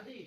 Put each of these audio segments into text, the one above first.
નથી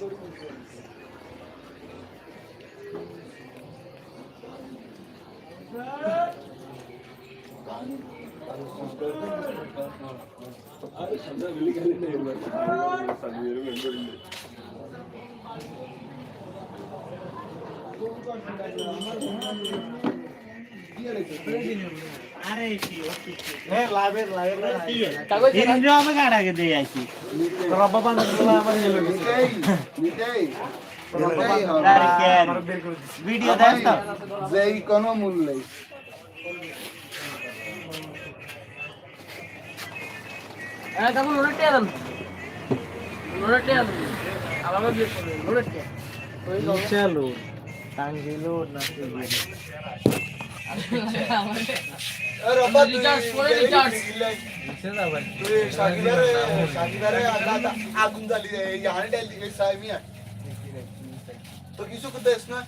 Bir yere götürebilirim. Video দেখ যেই কোনো মূল্যই হ্যাঁ তখন ওরা টিয়া দেন ওরা টিয়া দেন আবার বিয়ে করবেন ওরা টিয়া ওই গল্প চলো টাঙ্গিলো না আগুন জ্বালিয়ে এই তো কিছু করতে না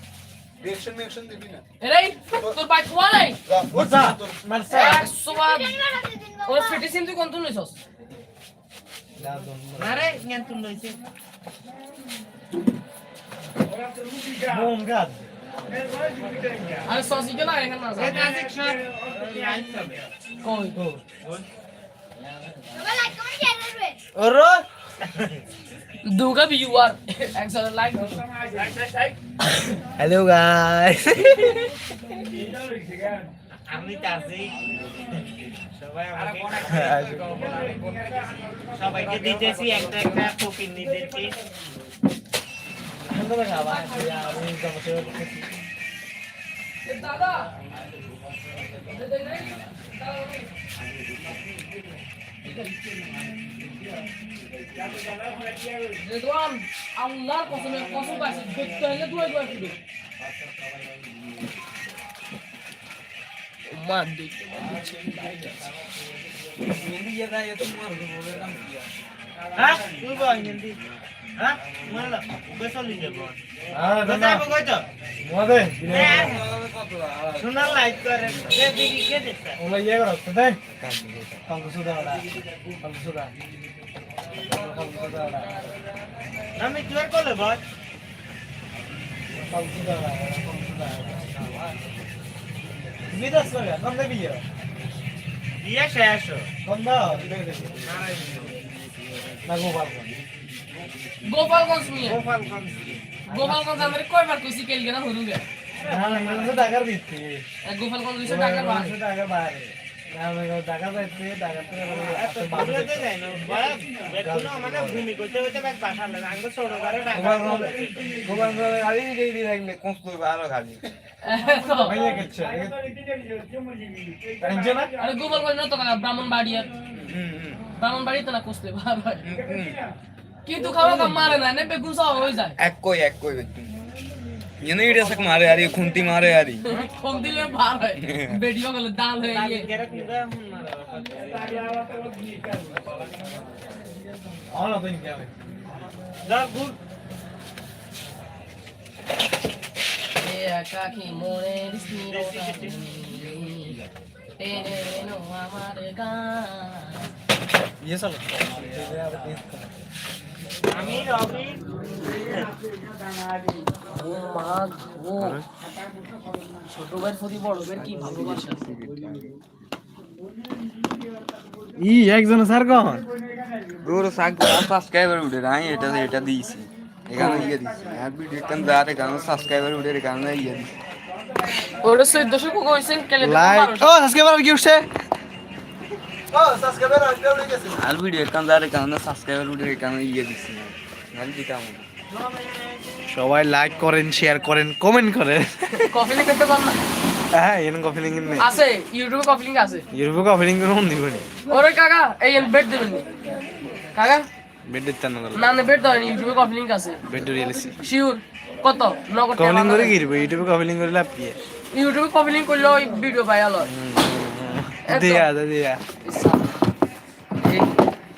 রিঅ্যাকশন রিঅ্যাকশন দিবি না এরাই তোর বাইক কোয়া নাই যা বুঝা মারসা একশো বার ওরা ফিটি সিম তুই কোন লইছস আরে জ্ঞান তুমি লইছে বোম গাদ আরে সসি না এখানে না এই নাজিক শট কই ওরো দুগা ভিউয়ার একশো লাইক হ্যালো গাইস আমি তাজি সবাই আমাকে সবাইকে দিতেছি একটা একটা নিতেছি দাদা রেদওয়ান আল্লাহর কসমে কসম পাইছি দেখতে হলে দুই দুই ফিরে মা দেখতে হ্যাঁ? তুই বল হিন্দি। হ্যাঁ? মারলা বেসলি যাব কোথায় বকইছ মদে শোনা লাইক করে। কে দিকে কে দেখতা ওলা ইয়ে করো সুদা ওরা কালকে সুদা। আমি কলে বল। কম দেবি শেষ। কম দাও দেখি না গোপাল গোপালগঞ্জ মিয়া গোপাল কোন গোপালগঞ্জ আমার কয়বার কইছি কেল গেনা হরুগে না না মানে টাকার দিচ্ছি গোপালগঞ্জ হইছে টাকার বাহার টাকা বাইরে। না আমি টাকা পাইছি টাকা এত বাড়তে যায় না বাপ বেকুনো মানে ভূমি করতে হইতে ব্যাগ বাসা লাগে আঙ্গ ছোট করে টাকা গোপাল গাড়ি দিয়ে দিয়ে রাখলে কোন করবে আরো খালি ভাইয়া গেছে টেনশন না আরে গোপালগঞ্জ না তো কাকা ব্রাহ্মণবাড়িয়া ব্রাহ্মণবাড়িতে না কষলে ভাই কিন্তু খাওয়া কাম মারে না নে বেগুন সব হয়ে যায় এক কই এক কই ये नहीं इड़े सक मारे यार ये खुंती मारे यार ये কম দিলে ভার হয় বেডিও গেলে দাল হয়ে গিয়ে কেরে কুদা হুন মারা আকাশে মনের টেনে আমার গান আমি রবি ও মা ও ছোট ভাইয়ের প্রতি বড় ভাইয়ের কি ভালোবাসা ই একজন স্যার কখন দূর সাবস্ক্রাইবার উঠে নাই এটা এটা দিয়েছি এখানে ইয়ে দিয়েছি আর ভিডিও কান দাঁড় এখানে সাবস্ক্রাইবার উড়ে এখানে ইয়ে দিয়েছি ওটা চোদ্দশো কোক হয়েছে কেলে লাইক ও সাবস্ক্রাইবার কি উঠছে? ও সাবস্ক্রাইবার আসলে গেছে। আর ভিডিও কান দাঁড় এখানে সাবস্ক্রাইবার উড়ে এখানে ইয়ে দিয়েছি আর দিতাম সবাই লাইক করেন শেয়ার করেন কমেন্ট করেন কফি লিখ করতে পার না। হ্যাঁ এন কফি লিঙ্ক নেই আছে ইউটিউবে কফি আছে। ইউরোপে কফি কোন দিবনি ওরে কাকা এই বেড দেবেন কাকা বেড দিতে না না না বেড দেবেন ইউটিউবে কফি লিঙ্ক আছে। বেড রিয়েলিসি শিওর কত? নগদ কফি লিঙ্ক করে টাকা কি দিব ইউটিউবে কফি লিঙ্ক করে লাভ কি? ইউটিউবে কফি লিঙ্ক করলে ওই ভিডিও পাই আলো দিয়া দে দিয়া।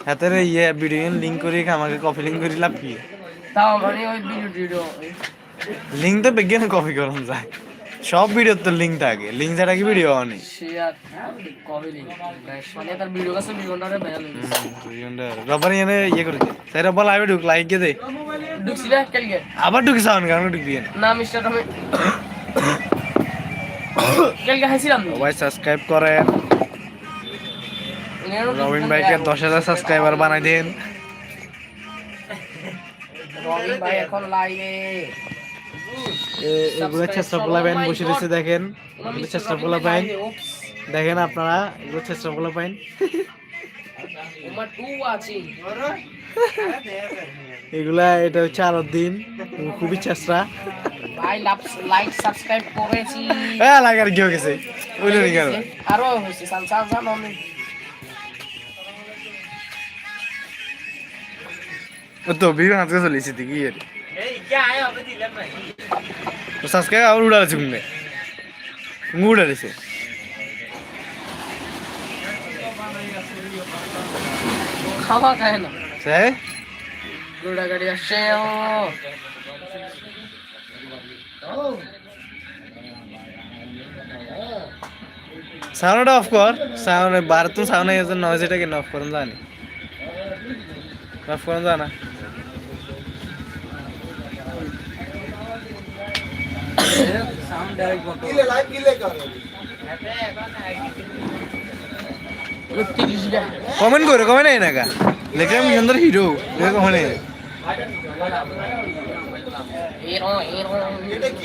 হাতের ইয়ে ভিডিও লিঙ্ক করে আমাকে কফি লিঙ্ক করে লাভ কি? তাও মানে ওই ভিডিও তো বিজ্ঞান কপি করুন যায়। সব ভিডিওর তো লিঙ্ক থাকে। লিঙ্ক ছাড়া কি ভিডিও নেই? মানে ভিডিও রব্বার এনে ইয়ে করেছে তাই রব্বার লাইভে ঢুক লাইক কে দে। আবার ঢুকি সাউন্ড কারণ ঢুকবি না মিস্টার টমে কালকে হাসিলাম? সবাই সাবস্ক্রাইব করেন। রবিন ভাইকে দশ হাজার সাবস্ক্রাইবার বানাই দেন। রবিন ভাই এখন এগুলো চেষ্টা পোলা পাইন বসে রয়েছে দেখেন। এগুলো চেষ্টা পোলা পাইন দেখেন আপনারা এগুলো চেষ্টা পোলা পাইন তোমার টু আছে এগুলা এটা হচ্ছে আরও দিন খুবই চেষ্টা। ভাই লাইক সাবস্ক্রাইব করেছি হ্যাঁ লাগার কি কেন আরও হয়েছে অনেক। তো বিমান আজকে চলেছি কি এই কে আয় হবে দিলাম না? সাবস্ক্রাইব আবার উড়ালেছে কুমনে উড়ালেছে খাওয়া খায় না। সে গোড়া গাড়ি আসছে ও। সাউন্ড অফ কর। সাউন্ড ভারত সাউন্ড নয়েজ অফ করুন জানি। অফ করুন জানা কিলে লাইভ কিলে কর তিরিশ টাকা কমেন্ট করে কমেন্ট এই নাকা লেখা আমি সুন্দর হিরো দেখে কমেন্ট এরো এরো এটা কি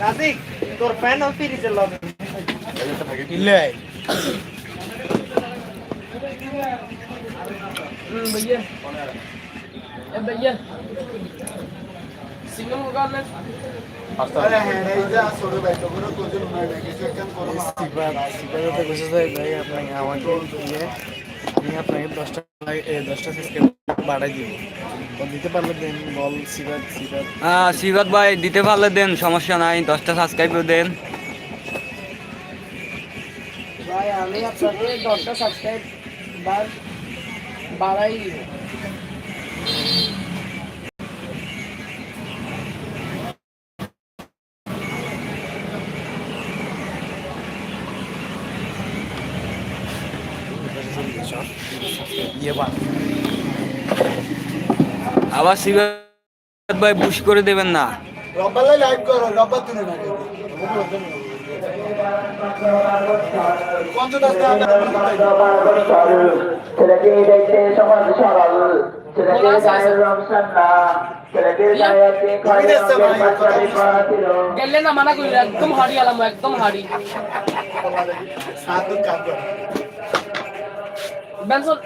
কাজিক তোর ফ্যান অফ ফিরিজের লগে ইলে हम्म, भैया ए भैया सिंगल मुकाम में আরে হ্যাঁ এই যে আসলে ভাই তো করে কোজন না কিছু একটা করো সিবার সিবারতে বসে যায় ভাই আপনাকে আমাকে দিয়ে আমি আপনাকে দশটা লাইক- এ, দশটা সাবস্ক্রাইব বাড়াই দিব তো দিতে পারলে দেন বল সিবার সিবার হ্যাঁ শিবাদ ভাই দিতে পারলে দেন সমস্যা নাই দশটা সাবস্ক্রাইব দেন ভাই আমি আপনাকে দশটা সাবস্ক্রাইব বাড়াই ইয়ে বা আবার শিবাদ ভাই বুশ করে দেবেন না। রব্বালে লাইভ করো না ছেলেকে দেখতে সমাজ সরল। ছেলেকে গায়ের রং সান্না ছেলেকে গায়ে আছে খয়ের রঙের পাঁচটি পরা ছিল। গেলে না মানা করি একদম আলাম একদম বেনসন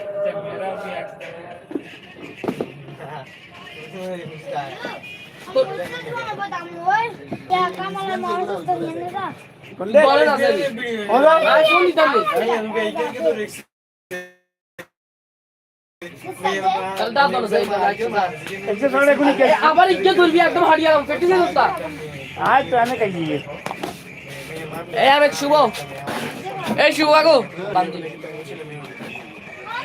আবার ইকে ধরবি একদম আলাম পেটি না আয় তো আমি কাইয়ে এই আরেক শুভ। এই শুভ আগো ওই দেখছি ইয়ে নাই দেখছি বা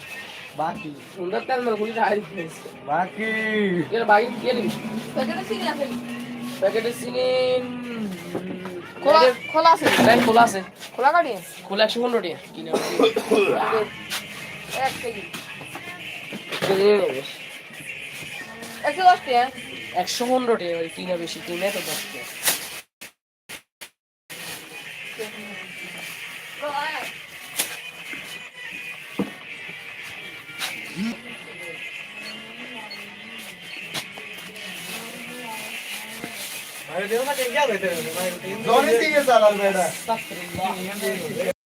বাকি। সুন্দর তেল মেল গুলি বাকি। এর প্যাকেটে চিনি আছে। প্যাকেটের চিনি খোলা খোলা আছে। খোলা আছে। খোলা গাড়ি? খোলা একশো পনেরো টাকা কিনে এক কেজি। একশো দশ টাকা একশো পনেরো টাকা এবার কিনে বেশি? কিনে তো দশ টাকা জনি দিয়ে চালাল বেটা আস্তাগফিরুল্লাহ।